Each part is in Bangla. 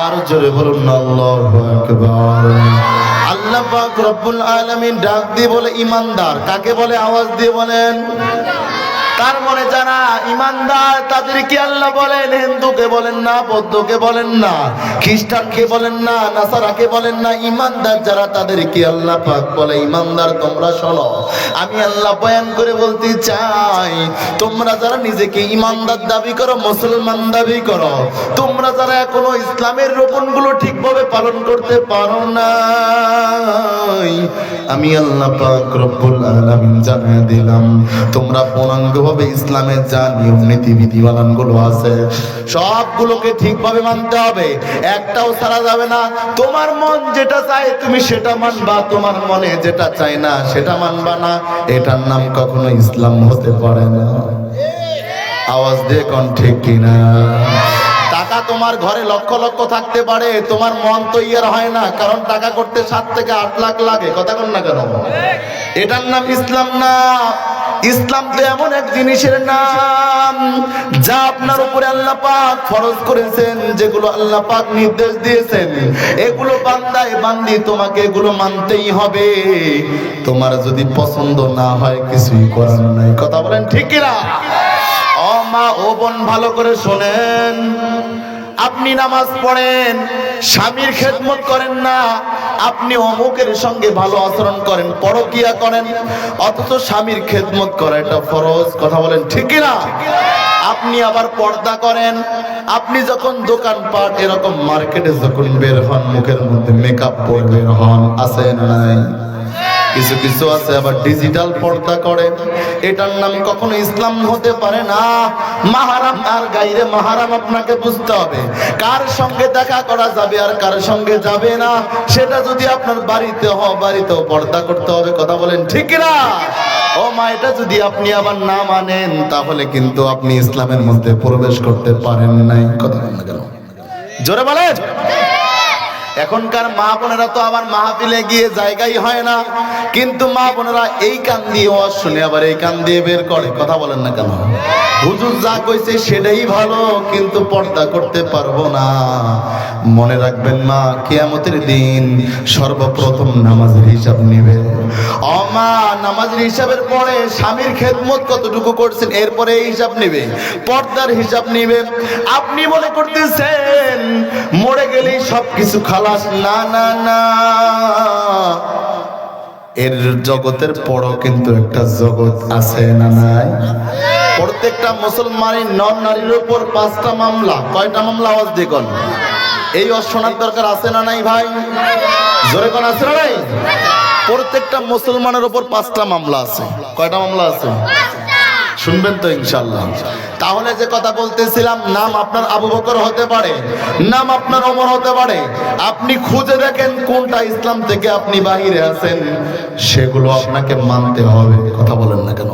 আর জোরে বলুন, আল্লাহু রব্বুল আলামিন ডাক দিয়ে বলে, ইমানদার। কাকে বলে? আওয়াজ দিয়ে বলেন। তার মনে যারা ইমানদার, তাদেরকে আল্লাহ বলেন, হিন্দুকে বলেন না, বৌদ্ধকে বলেন না, খ্রিস্টানকে বলেন না, নাসারাকে বলেন না, ইমানদার যারা তাদেরকে আল্লাহ পাক বলে, ইমানদার তোমরা শোনো। আমি আল্লাহ বয়ান করে বলতে চাই, তোমরা যারা নিজেকে ইমানদার দাবি করো, মুসলমান দাবি করো, তোমরা যারা এখনও ইসলামের রোপণগুলো ঠিকভাবে পালন করতে পারো না আমি আল্লাহ পাক রব্বুল আলামিন জানিয়ে দিলাম, তোমরা পূর্ণাঙ্গভাবে ইসলামের যা নিয়ম নীতি বিধিমালানগুলো আছে, সবগুলোকে ঠিকভাবে মানতে হবে। একটাও ছাড়া যাবে না। তোমার মন যেটা চায় তুমি সেটা মানবা, তোমার মনে যেটা চায় না সেটা মানবা না। এটার নাম কখনো ইসলাম হতে পারে না। আওয়াজ দিয়ে কোন ঠিক কিনা? টাকা তোমার ঘরে লক্ষ লক্ষ থাকতে পারে, তোমার মন তো ইয়ার হয় না, কারণ টাকা করতে সাত থেকে আট লাখ লাগে। কথা কোন না কেন? এটার নাম ইসলাম না। ইসলাম তো এমন এক জিনিসের নাম, যা আপনার উপরে আল্লাহ পাক ফরজ করেছেন, যেগুলো আল্লাহ পাক নির্দেশ দিয়েছেন। এগুলো বান্দায় বান্দি, তোমাকে এগুলো মানতেই হবে। তোমার যদি পছন্দ না হয়, কিছুই করার নাই। কথা বলেন ঠিক কিনা? ও মা, ও বোন, ভালো করে শোনেন। আপনি নামাজ পড়েন, স্বামীর খেদমত করেন না, আপনি অমুকের সঙ্গে ভালো আচরণ করেন, পরকিয়া করেন, অথচ স্বামীর খেদমত করা এটা ফরজ, কথা বলেন ঠিক না আপনি আবার পর্দা করেন, আপনি যখন দোকানপাট এরকম মার্কেটে যখন বের হন, মুখের মধ্যে মেকআপ পরে বের হন, আছে না নাই? কিছু কিছু আছে আবার ডিজিটাল পর্দা করে। এটার নাম কখনো ইসলাম হতে পারে না। মাহারাম, আর গাইরে মাহারাম আপনাকে বুঝতে হবে। কার সঙ্গে দেখা করা যাবে আর কার সঙ্গে যাবে না, সেটা যদি আপনার বাড়িতে হ বাড়িতেও পর্দা করতে হবে, কথা বলেন ঠিক না ও মা, এটা যদি আপনি আবার না মানেন, তাহলে কিন্তু আপনি ইসলামের মধ্যে প্রবেশ করতে পারেন নাই। কথা বলেন জোরে বলেন। এখনকার মা বোনেরা তো আবার মাহফিলে গিয়ে জায়গাই হয় না। কিন্তু মা বোনেরা এই কান দিয়ে ওয়াজ শুনে আবার এই কান দিয়ে বের করে। কথা বলেন না কেন? হুজুর যা কইছে সেটাই ভালো, কিন্তু পর্দা করতে পারব না। মনে রাখবেন মা, কিয়ামতের দিন সর্বপ্রথম নামাজের হিসাব নিবে। ও মা, নামাজের হিসাবের পরে স্বামীর খেদমত কতটুকু করছেন, এরপরে হিসাব নিবে। পর্দার হিসাব নিবে। আপনি মনে করতেছেন, মরে গেলেই সবকিছু খালাস। না না না। এর জগতের পরও কিন্তু একটা জগৎ আছে না নাই? প্রত্যেকটা মুসলমানের নর নারীর উপর পাঁচটা মামলা, কয়টা মামলা আওয়াজ দেখুন এই অশোনার দরকার আছে না নাই ভাই? জোরে কোন, আছে না নাই? প্রত্যেকটা মুসলমানের উপর পাঁচটা মামলা আছে। কয়টা মামলা আছে? শুনবেন তো ইনশাল্লাহ তাহলে যে কথা বলতেছিলাম, নাম আপনার আবু বকর হতে পারে, নাম আপনার ওমর হতে পারে। আপনি খুঁজে দেখেন কোনটা ইসলাম থেকে আপনি বাহিরে আছেন, সেগুলো আপনাকে মানতে হবে, কথা বলেন না কেন।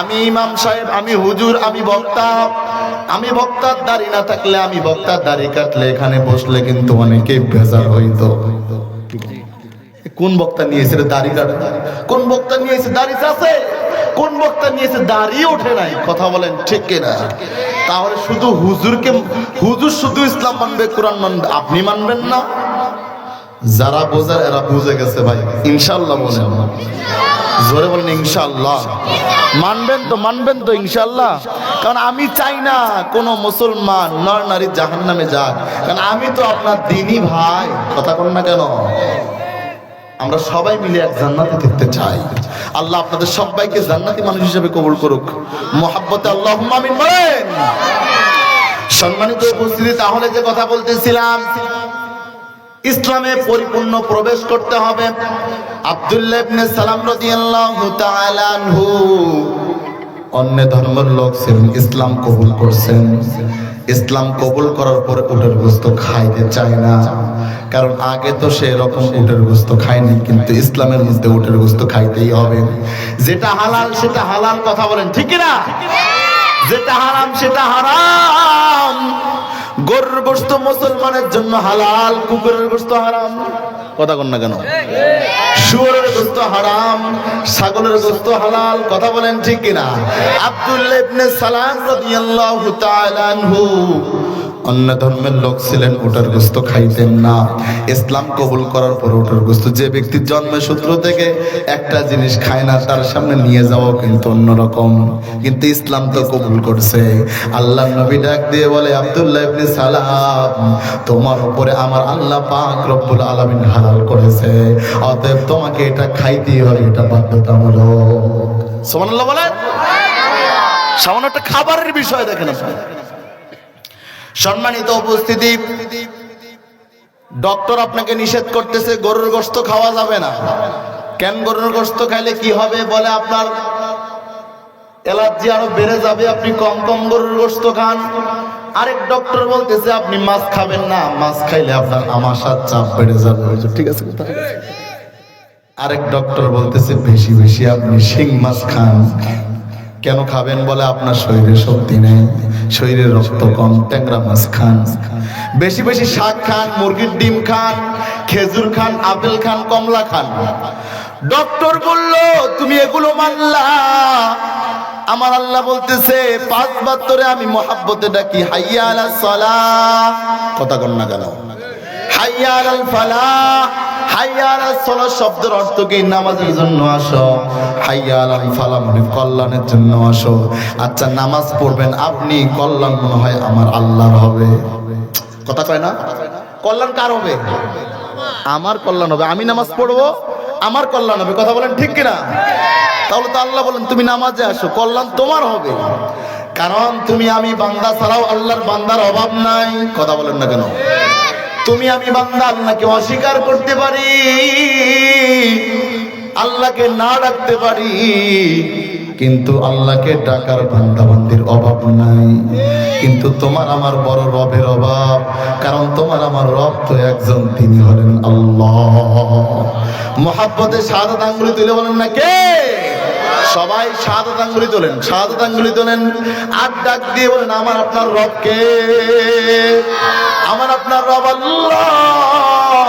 আমি ইমাম সাহেব, আমি হুজুর, আমি বক্তা। আমি বক্তার দাড়ি না থাকলে আমি বক্তার দাড়ি কাটলে এখানে বসলে কিন্তু অনেকেই বেজার হইতো কোন বক্তা নিয়েছে দাড়ি কাটে? কোন বক্তা নিয়েছে দাড়ি আছে কোন বক্তা নিয়েছে? দাঁড়িয়ে ওঠে নাই। কথা বলেন, ঠিক কিনা? তাহলে শুধু হুজুরকে, হুজুর শুধু ইসলাম মানবে, কোরআন মানবে, আপনি মানবেন না? যারা বোঝার এরা বুঝে গেছে ভাই। ইনশাল্লাহ বলেন জোরে বলেন ইনশাল্লাহ মানবেন তো মানবেন তো ইনশাল্লাহ কারণ আমি চাই না কোনো মুসলমান, নর, নারী জাহান নামে যাক। কারণ আমি তো আপনার দিনই ভাই। কথা কোন না কেন? আমরা সবাই মিলে এক জান্নাতে দেখতে চাই। আল্লাহ আপনাদের সবাইকে জান্নাতি মানুষ হিসেবে কবুল করুক। মোহাব্বতে আল্লাহ আমিন বলেন। সম্মানিত উপস্থিতি, তাহলে যে কথা বলতেছিলাম, ইসলামে পরিপূর্ণ প্রবেশ করতে হবে। আব্দুল্লাহ ইবনে সালাম রাদিয়াল্লাহু তাআলা আনহু অন্য ধর্মের লোক ছিলেন ইসলাম কবুল করছেন। ইসলাম কবুল করার পরে উটের গোস্ত খাইতে চায় না। কারণ আগে তো সে এরকম উটের গোস্ত খায়নি, কিন্তু ইসলামের মধ্যে উটের গোস্ত খাইতেই হবে। যেটা হালাল সেটা হালাল কথা বলেন, ঠিক না যেটা হারাম সেটা হারাম। গরুর গোস্ত মুসলমানের জন্য হালাল, কুকুরের গোস্ত হারাম। কথা কন না কেন? শুয়োরের গোস্ত হারাম, ছাগলের গোস্ত হালাল, কথা বলেন ঠিক কিনা? আব্দুল্লাহ ইবনে সালাম রাদিয়াল্লাহু তাআলা আনহু অন্য ধর্মের লোক ছিলেন, ওটার গোস্ত খাইতেন না। ইসলাম কবুল করার পর ওটার গোস্ত, যে ব্যক্তির জন্মের সূত্র থেকে একটা জিনিস খায় না, তার সামনে নিয়ে যাওয়া কিন্তু অন্যরকম। কিন্তু ইসলাম তো কবুল করছে। আল্লাহ নবী ডাক দিয়ে বলে, আব্দুল্লাহ ইবনে সালাম, তোমার উপরে আমার আল্লাহ পাক রব্বুল আলামিন হালাল করেছে। অতএব তোমাকে এটা খাইতেই হবে, এটা বাধ্যতামূলক। সুবহানাল্লাহ বলেন? সামান্য একটা খাবারের বিষয় দেখেন আপনি সম্মানিত উপস্থিতি, ডক্টর আপনাকে নিষেধ করতেছে, গরুর গোস্ত খাওয়া যাবে না। কেন গরুর গোস্ত খাইলে কি হবে বলে আপনার অ্যালার্জি আরও বেড়ে যাবে, আপনি কম কম গরুর গোস্ত খান। আরেক ডক্টর বলতেছে, আপনি মাছ খাবেন না, মাছ খাইলে আপনার আমাশার চাপ বেড়ে যাবে। ঠিক আছে আরেক ডক্টর বলতেছে, বেশি বেশি আপনি শিং মাছ খান। কেন খাবেন বলে আপনার শরীরে শক্তি নেই? শরীরে রক্ত কম, ট্যাংরা মাছ খান। বেশি বেশি শাক খান, মুরগির ডিম খান, খেজুর খান, আপেল খান, কমলা খান। ডক্টর বলল, তুমি এগুলো মানলা। আমার আল্লাহ বলতেছে, পাঁচ বাত্তরে আমি মহাব্বতে ডাকি, হাইয়া আলা সালাহ। কথা কন না কেন? হাইয়া আলাল ফালাহ। শব্দের নামাজের জন্য আসো। জন্য আসো। আচ্ছা নামাজ পড়বেন আপনি, কল্যাণ মনে হয় আমার আল্লাহর হবে। কথা কয় না? কল্যাণ কার হবে? আমার কল্যাণ হবে। আমি নামাজ পড়ব, আমার কল্যাণ হবে। কথা বলেন ঠিক কিনা? তাহলে তো আল্লাহ বলেন, তুমি নামাজে আসো, কল্যাণ তোমার হবে। কারণ তুমি আমি বান্দা ছাড়াও আল্লাহর বান্দার অভাব নাই। কথা বলেন না কেন? তুমি আমি বান্দা, আল্লাহকে অস্বীকার করতে পারি, আল্লাহকে না ডাকতে পারি, কিন্তু আল্লাহকে ডাকার বান্দাবান্দির অভাব নাই। কিন্তু তোমার আমার বড় রবের অভাব, কারণ তোমার আমার রব তো একজন, তিনি হলেন আল্লাহ। মহাব্বতে সাদা আঙ্গুলি তুলে বলেন না কে? সবাই সাদা আঙ্গুলি তোলেন সাদা আঙ্গুলি তোলেন, আর ডাক দিয়ে বলেন, আমার আপনার রবকে আমার আপনার রব আল্লাহ।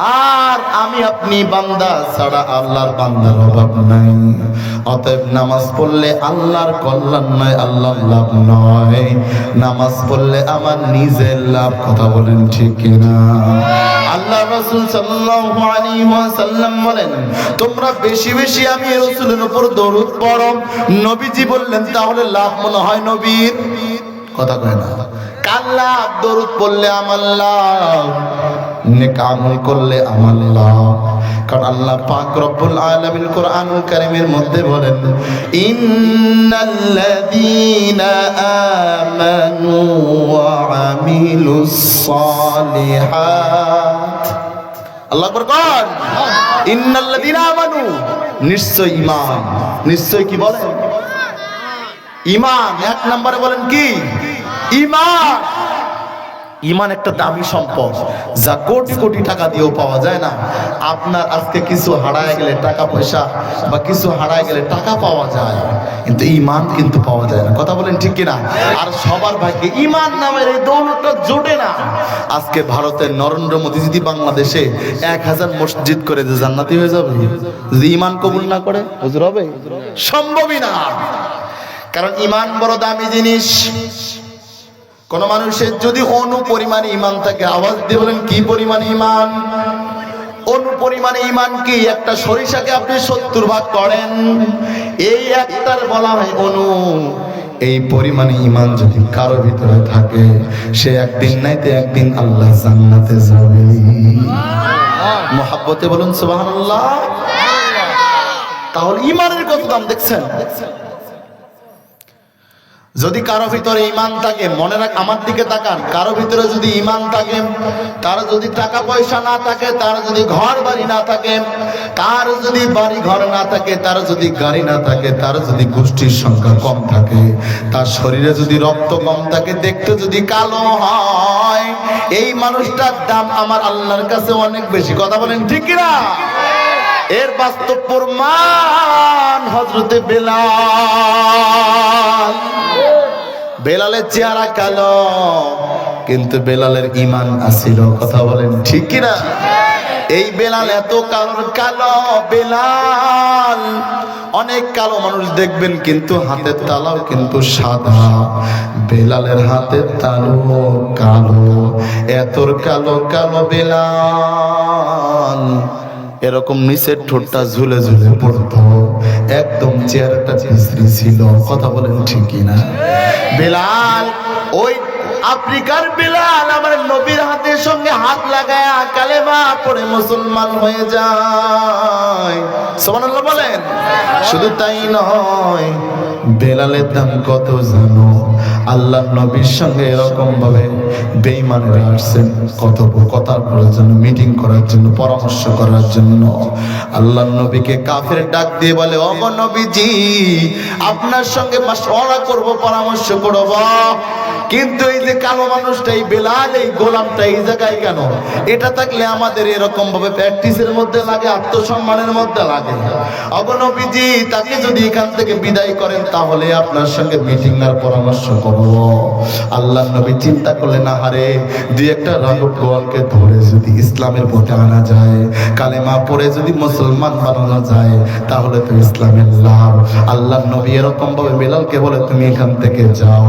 আর আমি আপনি বান্দা ছাড়া আল্লাহর বান্দার অভাব নাই। অতএব নামাজ পড়লে আল্লাহর কল্যাণ নয়, আল্লাহর লাভ নয়। নামাজ পড়লে আমার নিজের লাভ, কথা বলেন ঠিক কিনা? আল্লাহ রাসূল সাল্লাল্লাহু আলাইহি ওয়াসাল্লাম বলেন, তোমরা বেশি বেশি আমি রাসূলের উপর দরুদ পড়ো। নবীজি বললেন, তাহলে লাভ মনে হয় নবীর? কথা কয় না। লাভ দরুদ পড়লে আমার লাভ, নেক আমল করলে আমার লাভ। কারণ আল্লাহ পাক রব্বুল আলামিন কোরআনুল কারীমের মধ্যে বলেন, ইন্নাল্লাযীনা আমানু ওয়া আমিলুস সালিহাত। আল্লাহ আকবার কোন ইন্নাল্লাযীনা আমানু। নিশ্চয় ঈমান। নিশ্চয় কি বলেন? ইমান এক নম্বরে বলেন কি? ইমান। ইমান একটা দামি সম্পদ, যা কোটি কোটি টাকা দিয়েও পাওয়া যায় না। আপনার আজকে কিছু হারায় গেলে টাকা পয়সা বা কিছু হারায় গেলে টাকা পাওয়া যায়, কিন্তু ইমান কিন্তু পাওয়া যায় না। কথা বলেন ঠিক কিনা? আর সবার ভাগ্যে ইমান নামের এই দৌলতটা জোটে না। আজকে ভারতের নরেন্দ্র মোদী যদি বাংলাদেশে এক হাজার মসজিদ করে যে জান্নাতি হয়ে যাবে, যদি ইমান কবুল না করে হবে? সম্ভবই না। কারণ ইমান বড় দামি জিনিস। কোন মানুষের যদি অনু পরিমাণে ইমান থাকে আওয়াজ দিয়ে বলেন কি পরিমাণে ইমান অনু পরিমাণে ইমান কি? একটা সরিষাকে আপনি সত্তর ভাগ করেন। এই একটার বলা হয় অনু। এই পরিমাণে ইমান যদি কারও ভিতরে থাকে সে একদিন নাইতে একদিন আল্লাহ জান্নাতে যাবে। মহাব্বতে বলুন সুবহানাল্লাহ। তাহলে ইমানের কত দাম দেখছেন? যদি কারও ভিতরে ইমান থাকে, মনে রাখ, আমার দিকে তাকান। কারও ভিতরে যদি ইমান থাকে, তার যদি টাকা পয়সা না থাকে, তার যদি ঘর বাড়ি না থাকে, তার যদি বাড়ি ঘর না থাকে, তার যদি গাড়ি না থাকে, তার যদি গোষ্ঠীর সংখ্যা কম থাকে, তার শরীরে যদি রক্ত কম থাকে, দেখতে যদি কালো হয়, এই মানুষটার দাম আমার আল্লাহর কাছে অনেক বেশি। কথা বলেন ঠিক কিনা? এর বাস্তব প্রমাণ হজরতে বেলাল। বেলালের চেহারা কালো, কিন্তু বেলালের ইমান আসিল কথা বলেন ঠিক কিনা? এই বেলাল এত কালো কালো বেলাল। অনেক কালো মানুষ দেখবেন, কিন্তু হাতের তালাও কিন্তু সাদা। বেলালের হাতের তালু কালো এতর কালো কালো বেলাল। এরকম নিচের ঠোঁটটা ঝুলে ঝুলে পড়ত। একদম চেহারাটা বিশ্রী ছিল। কথা বলেন ঠিকই না বেলাল, ওই আফ্রিকার বেলাল, আমার নবীর হাতের সঙ্গে হাত লাগায় কালেমা পড়ে মুসলমান হয়ে যায়। সমান বলেন। শুধু তাই নয় বেলালের দাম কত জানো? আল্লাহ নবীর সঙ্গে এরকম ভাবে বেইমানেরা আসছেন। কথোপকথা করার জন্য মিটিং করার জন্য, পরামর্শ করার জন্য। আল্লাহ নবীকে কাফের ডাক দিয়ে বলে অগ নবীজি, আপনার সঙ্গে মাসওয়ারা করব, পরামর্শ করব। কিন্তু এই যে কালো মানুষটা, এই বেলাল, এই গোলামটা, এই জায়গায় কেন? এটা থাকলে আমাদের এরকম ভাবে প্র্যাকটিসের মধ্যে লাগে, আত্মসম্মানের মধ্যে লাগে। অগনবীজি তাকে যদি এখান থেকে বিদায় করেন তাহলে আপনার সঙ্গে মিটিং আর পরামর্শ করব। আল্লাহ নবী চিন্তা করলেন, আহারে, দুই একটা রাগব গোয়ালকে ধরে যদি ইসলামের পথে আনা যায়, কালেমা পড়ে যদি মুসলমান বানানো যায়, তাহলে তো ইসলামের লাভ। আল্লাহ নবী এরকম ভাবে বেলালকে বলে, তুমি এখান থেকে যাও।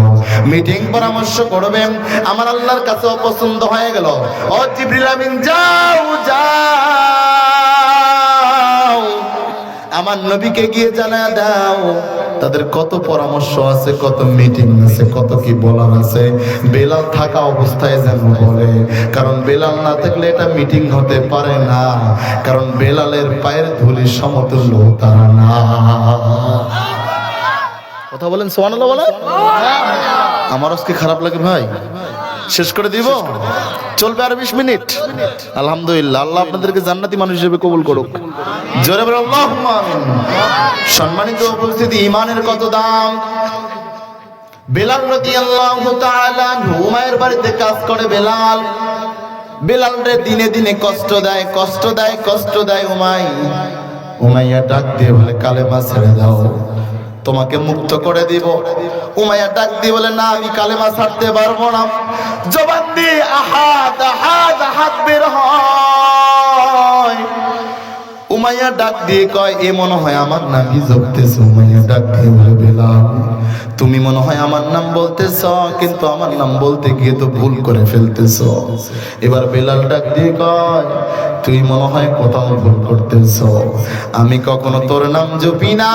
মিটিং পরামর্শ করবেন, আমার আল্লাহর কাছে অপছন্দ হয়ে গেল। ও জিবরিল আমিন, যাও যাও। আমার নবীকে গিয়ে জানা দাও তাদের কত পরামর্শ আছে কত মিটিং আছে কত কি বলার আছে। বেলাল থাকা অবস্থায় যেন বলে কারণ বেলাল না থাকলে এটা মিটিং হতে পারে না কারণ বেলালের পায়ের ধুলি সমতুল্য তারা না। কথা বলেন সোয়ানাল্লাহ বলে আমার আজকে খারাপ লাগে ভাই? শেষ করে দিব? চলবে আর বিশ মিনিট? আলহামদুলিল্লাহ আল্লাহ আপনাদেরকে জান্নাতি মানুষ হিসেবে কবুল করুক। জোরে। সম্মানিত উপস্থিতি ইমানের কত দাম? বেলাল রাদিয়াল্লাহু তাআলা উমায়ের বাড়িতে কাজ করে বেলাল। বেলাল রে দিনে দিনে কষ্ট দেয় কষ্ট দেয় কষ্ট দেয় উমাই। উমাইয়া ডাক দিয়ে বলে কালেমা ছেড়ে দাও। তোমাকে মুক্ত করে দিব। উমাইয়া ডাক দিয়ে বলে, না, আমি কালেমা ছাড়তে পারব না। জবান দিয়ে আহাত আহাত আহাত বের হয়। উমাইয়া ডাক দিয়ে কয়, এ মনে হয় আমার নামই জপতেছ। উমাইয়া ডাক দিয়ে বলে, বেলাল, তুমি মনে হয় আমার নাম বলতেছ, কিন্তু আমার নাম বলতে গিয়ে তো ভুল করে ফেলতেছ। এবার বেলাল ডাক দিয়ে কয়, তুই মনে হয় কোথাও ভুল করতেছ। আমি কখনো তোর নাম জপি না।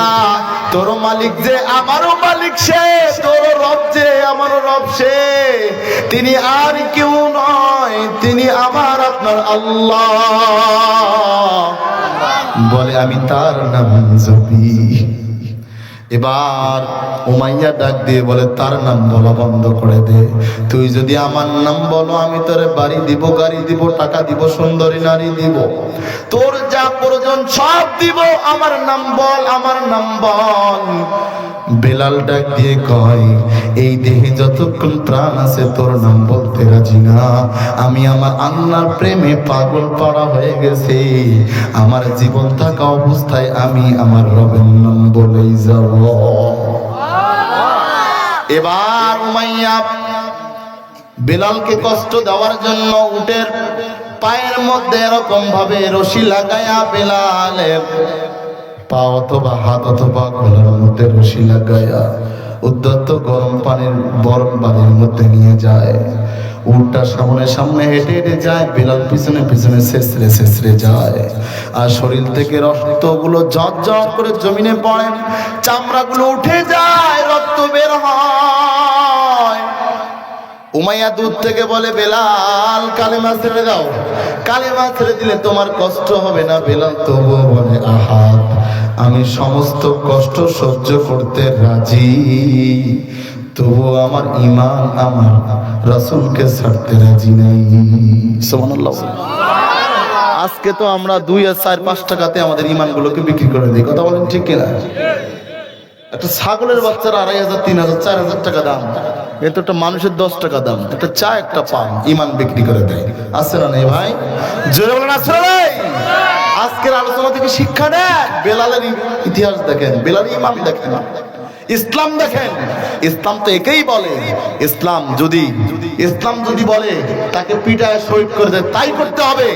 তোর মালিক যে আমারও মালিক সে, তোর রব যে আমারও রব সে। তিনি আর কেউ নয়, তিনি আমার আপনার আল্লাহ। বলে, আমি তার নাম জপি এবার উমাইয়া ডাক দিয়ে বলে, তার নাম বলা বন্ধ করে দে। তুই যদি আমার নাম বলো, আমি তোরে বাড়ি দিব, গাড়ি দিব, টাকা দিব, সুন্দরী নারী দিব। তোর যা প্রয়োজন সব দিব। আমার নাম বল, আমার নাম বল। বেলাল ডাক দিয়ে কয়, এই দেহে যতক্ষণ প্রাণ আছে, তোর নাম বলতে রাজি না। আমি আমার আল্লাহর প্রেমে পাগল পাড়া হয়ে গেছে। আমার জীবন থাকা অবস্থায় আমি আমার রবের নাম বলেই যাব। এবার উমাইয়া বেলালকে কষ্ট দেওয়ার জন্য উটের পায়ের মধ্যে এরকম ভাবে রশি লাগায়া বেলালের পা অথবা হাত অথবা গলার মধ্যে রশি লাগায়া উদ্যত গরম পানির গরম পানির মধ্যে নিয়ে যায়। উল্টা সামনে সামনে হেঁটে হেঁটে যায়, বেলাল পিছনে পিছনে শেষরে শেষরে যায়। আর শরীর থেকে রক্তগুলো ঝট ঝট করে জমিনে পড়ে, চামড়াগুলো উঠে যায়, রক্ত বের হয়। উমাইয়া দূর থেকে বলে, বেলাল, কালেমা ছেড়ে দাও। কালেমা ছেড়ে দিলে তোমার কষ্ট হবে না, বেলাল তবুও বলে আহাত আমি সমস্ত কষ্ট সহ্য করতে রাজি। তবুও আমার ইমান আমার রাসূলকে ছাড়তে রাজি নেই। আজকে তো আমরা দুই আর চার, পাঁচ টাকাতে আমাদের ইমানগুলোকে বিক্রি করে দিই। কথা বলেন ঠিক কিনা? একটা ছাগলের বাচ্চার আড়াই হাজার, তিন হাজার, চার হাজার টাকা দাম। কিন্তু একটা মানুষের দশ টাকা দাম, একটা চা, একটা পান, ইমান বিক্রি করে দেয়। আছে না নেই ভাই? জোরে বলেন, আছে না আজকের আলোচনা থেকে শিক্ষা নেন। বেলালের ইতিহাস দেখেন, বেলালের ইমান দেখেন, ইসলাম দেখেন। ইসলাম তো একেই বলে, ইসলাম যদি ইসলাম যদি বলে, তাকে পিটায় শহীদ করে দেয়, তাই করতে হবে।